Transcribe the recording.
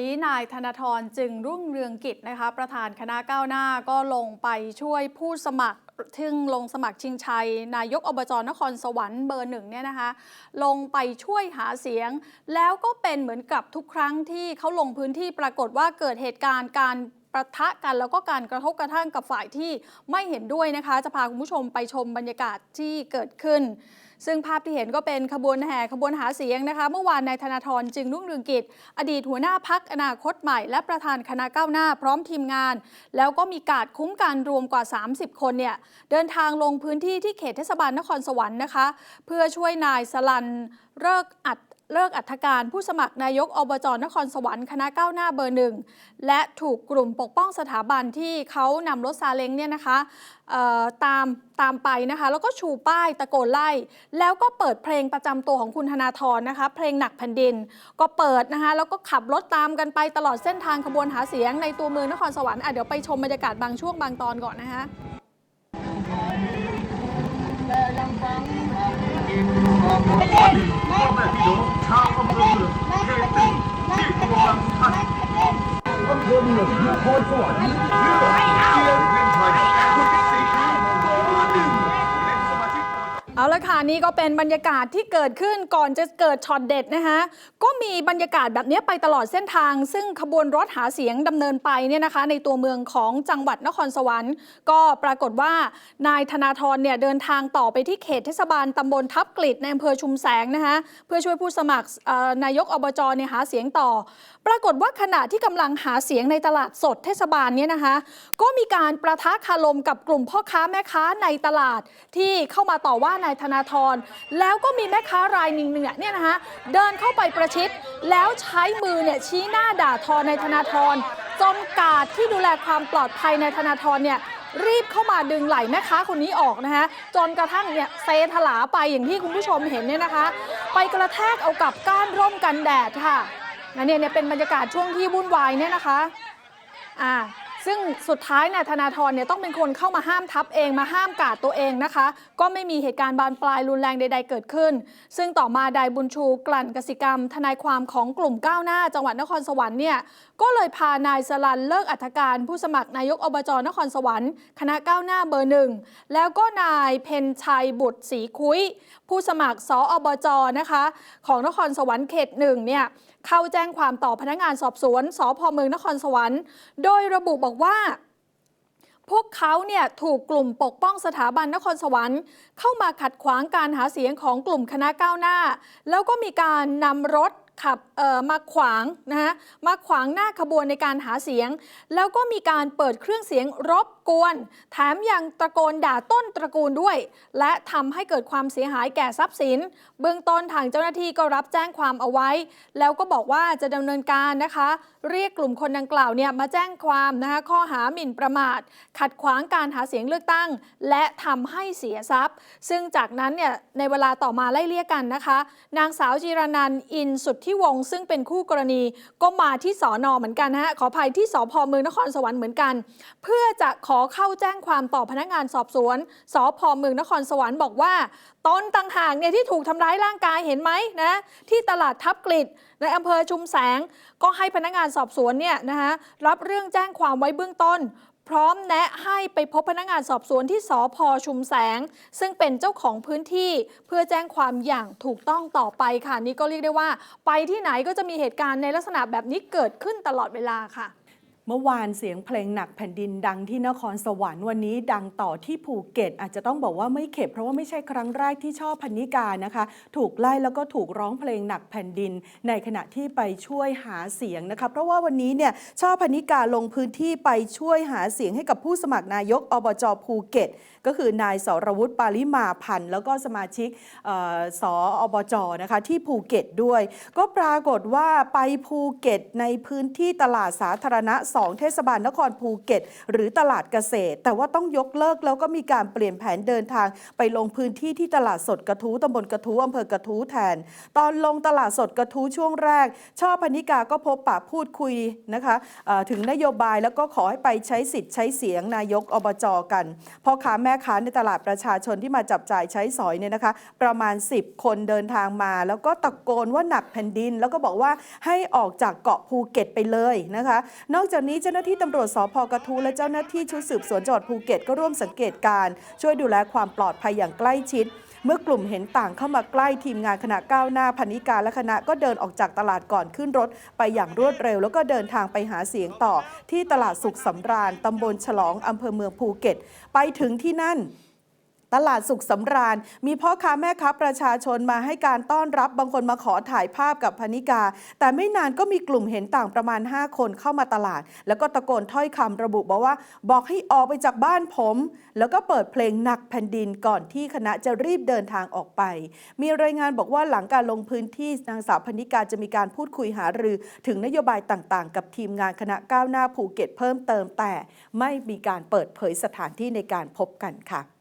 นี้นายธนาธรจึงรุ่งเรืองกิจนะคะประธานคณะก้าวหน้าก็ลงไปช่วยผู้สมัครทึ่งลงสมัครชิงชัย นายกอบจนครสวรรค์เบอร์หนึ่งเนี่ยนะคะลงไปช่วยหาเสียง แล้วก็เป็นเหมือนกับทุกครั้งที่เขาลงพื้นที่ปรากฏว่าเกิดเหตุการณ์การประทะกันแล้วก็การกระทบกระทั่งกับฝ่ายที่ไม่เห็นด้วยนะคะ จะพาคุณผู้ชมไปชมบรรยากาศที่เกิดขึ้น ซึ่งภาพที่เห็นก็เป็นขบวนแห่ขบวนหาเสียงนะคะ เมื่อวานนายธนาธรจึงรุ่งเรืองกิจ อดีตหัวหน้าพักอนาคตใหม่ และประธานคณะก้าวหน้าพร้อมทีมงาน แล้วก็มีการคุ้มกันรวมกว่า 30 คนเนี่ยเดินทางลงพื้นที่ที่เขตเทศบาลนครสวรรค์นะคะ เพื่อช่วยนายสลันเลิกอัด เลิกอัธการผู้สมัครนายกอบจนครสวรรค์คณะก้าวหน้าเบอร์หนึ่งและถูกกลุ่มปกป้องสถาบันที่เขานำรถซาเล้งเนี่ยนะคะตามตามไปนะคะ แล้วก็ชูป้ายตะโกนไล่ แล้วก็เปิดเพลงประจำตัวของคุณธนาธรนะคะ เพลงหนักแผ่นดิน ก็เปิดนะคะ แล้วก็ขับรถตามกันไปตลอดเส้นทางขบวนหาเสียงในตัวเมืองนครสวรรค์อะเดี๋ยวไปชมบรรยากาศบางช่วงบางตอนก่อนนะคะ พ่อ เอาละค่ะนี่ก็เป็นบรรยากาศที่เกิดขึ้นก่อนจะเกิดช็อตเด็ดนะคะก็มีบรรยากาศแบบนี้ไปตลอดเส้นทาง ซึ่งขบวนรถหาเสียงดำเนินไปเนี่ยนะคะ ในตัวเมืองของจังหวัดนครสวรรค์ ก็ปรากฏว่านายธนาธรเนี่ยเดินทางต่อไปที่เขตเทศบาลตำบลทับกลิดในอำเภอชุมแสงนะคะเพื่อช่วยผู้สมัครนายกอบจเนี่ยหาเสียงต่อ ปรากฏว่าขณะที่กำลังหาเสียงในตลาดสดเทศบาลเนี่ยนะคะ ก็มีการประทะคารมกับกลุ่มพ่อค้าแม่ค้าในตลาดที่เข้ามาต่อว่านายธนาธรแล้วก็มีแม่ค้ารายหนึ่งเนี่ยเนี่ยนะคะเดินเข้าไปประชิด แล้วใช้มือเนี่ยชี้หน้าด่าทอนายธนาธรจนกาดที่ดูแลความปลอดภัยในธนาธรเนี่ยรีบเข้ามาดึงไหล่แม่ค้าคนนี้ออกนะคะจนกระทั่งเนี่ยเซถลาไปอย่างที่คุณผู้ชมเห็นเนี่ยนะคะ ไปกระแทกเอากับก้านร่มกันแดดค่ะนี่เนี่ยเป็นบรรยากาศช่วงที่วุ่นวายเนี่ยนะคะอ่า ซึ่งสุดท้ายนายธนาธรเนี่ยต้องเป็นคนเข้ามาห้ามทับเองมาห้ามกาดตัวเองนะคะ ก็ไม่มีเหตุการณ์บานปลายรุนแรงใด ๆ เกิดขึ้น ซึ่งต่อมาไดบุญชูกลั่นกสิกรรม ทนายความของกลุ่มก้าวหน้า จังหวัดนครสวรรค์เนี่ย ก็เลยพานายสลันเลิกอัธการผู้สมัครนายกอบจนครสวรรค์คณะก้าวหน้าเบอร์หนึ่งแล้วก็นายเพนชัยบุตรศรีคุ้ย ผู้สมัครสอบจนะคะ ของนครสวรรค์เขตหนึ่งเนี่ยเข้าแจ้งความต่อพนักงานสอบสวนสพเมืองนครสวรรค์ โดยระบุบอกว่าพวกเขาเนี่ยถูกกลุ่มปกป้องสถาบันนครสวรรค์ เข้ามาขัดขวางการหาเสียงของกลุ่มคณะก้าวหน้า แล้วก็มีการนำรถ ขับมาขวางนะฮะมาขวางหน้าขบวนในการหาเสียง แล้วก็มีการเปิดเครื่องเสียงรบกวน แถมยังตะโกนด่าต้นตระกูลด้วย และทำให้เกิดความเสียหายแก่ทรัพย์สิน เบื้องต้นทางเจ้าหน้าที่ก็รับแจ้งความเอาไว้ แล้วก็บอกว่าจะดำเนินการนะคะ เรียกกลุ่มคนดังกล่าวเนี่ยมาแจ้งความนะคะข้อหาหมิ่นประมาท ขัดขวางการหาเสียงเลือกตั้ง และทำให้เสียทรัพย์ ซึ่งจากนั้นเนี่ยในเวลาต่อมาไล่เลี่ยกันนะคะ นางสาวจีรนันอินสุดทธิวงซึ่งเป็นคู่กรณีก็มาที่สอนอเหมือนกันนะฮะขออภัยที่สพเมืองนครสวรรค์เหมือนกัน เพื่อจะขอเข้าแจ้งความต่อพนักงานสอบสวนสพเมืองนครสวรรค์บอกว่าตนต่างหากเนี่ยที่ถูกทำร้ายร่างกายเห็นไหมนะที่ตลาดทับกลิดในอำเภอชุมแสง ก็ให้พนักงานสอบสวนเนี่ยนะคะรับเรื่องแจ้งความไว้เบื้องต้น พร้อมแนะให้ไปพบพนักงานสอบสวนที่สพชุมแสง ซึ่งเป็นเจ้าของพื้นที่เพื่อแจ้งความอย่างถูกต้องต่อไปค่ะ นี่ก็เรียกได้ว่า ไปที่ไหนก็จะมีเหตุการณ์ในลักษณะแบบนี้เกิดขึ้นตลอดเวลาค่ะ เมื่อวานเสียงเพลงหนักแผ่นดินดังที่นครสวรรค์วันนี้ดังต่อที่ภูเก็ต อาจจะต้องบอกว่าไม่เข็ดเพราะว่าไม่ใช่ครั้งแรกที่ช่อพันนิกานะคะ ถูกไล่แล้วก็ถูกร้องเพลงหนักแผ่นดิน ในขณะที่ไปช่วยหาเสียงนะคะเพราะว่าวันนี้เนี่ยช่อพันนิกาลงพื้นที่ไปช่วยหาเสียงให้กับผู้สมัครนายกอบจภูเก็ต ก็คือนายสรวุฒิปาลิมาพันธ์แล้วก็สมาชิกอ่อสอบจนะคะที่ภูเก็ตด้วย ก็ปรากฏว่าไปภูเก็ตในพื้นที่ตลาดสาธารณะ2 เทศบาลนครภูเก็ต หรือตลาดเกษตร แต่ว่าต้องยกเลิกแล้วก็มีการเปลี่ยนแผนเดินทาง ไปลงพื้นที่ที่ตลาดสดกระทู้ตำบลกระทู้อำเภอกระทู้แทน ตอนลงตลาดสดกระทู้ช่วงแรก ช่อพนิกาก็พบปะพูดคุยนะคะถึงนโยบายแล้วก็ขอให้ไปใช้สิทธิ์ใช้เสียงนายกอบจกันพ่อค้าแม่ค้าในตลาดประชาชนที่มาจับจ่ายใช้สอยเนี่ยนะคะ ประมาณ 10 คนเดินทางมา แล้วก็ตะโกนว่าหนักแผ่นดิน แล้วก็บอกว่าให้ออกจากเกาะภูเก็ตไปเลยนะคะ นอกจากนี้เจ้าหน้าที่ตำรวจสพกระทูและเจ้าหน้าที่ชุดสืบสวนจังหวัดภูเก็ตก็ร่วมสังเกตการ ช่วยดูแลความปลอดภัยอย่างใกล้ชิด เมื่อกลุ่มเห็นต่างเข้ามาใกล้ทีมงานคณะก้าวหน้าพันิกาและคณะก็เดินออกจากตลาดก่อนขึ้นรถ ไปอย่างรวดเร็ว แล้วก็เดินทางไปหาเสียงต่อ ที่ตลาดสุขสำราญตำบลฉลองอำเภอเมืองภูเก็ต ไปถึงที่นั่น ตลาดสุขสำราญ มีพ่อค้าแม่ค้าประชาชนมาให้การต้อนรับบางคนมาขอถ่ายภาพกับพนิกา แต่ไม่นานก็มีกลุ่มเห็นต่างประมาณ 5 คนเข้ามาตลาด แล้วก็ตะโกนถ้อยคำระบุบอกว่า บอกให้ออกไปจากบ้านผม แล้วก็เปิดเพลงหนักแผ่นดินก่อนที่คณะจะรีบเดินทางออกไป มีรายงานบอกว่าหลังการลงพื้นที่นางสาวพนิกาจะมีการพูดคุยหารือ ถึงนโยบายต่างๆ กับทีมงานคณะก้าวหน้าภูเก็ตเพิ่มเติมแต่ไม่มีการเปิดเผยสถานที่ในการพบกันค่ะ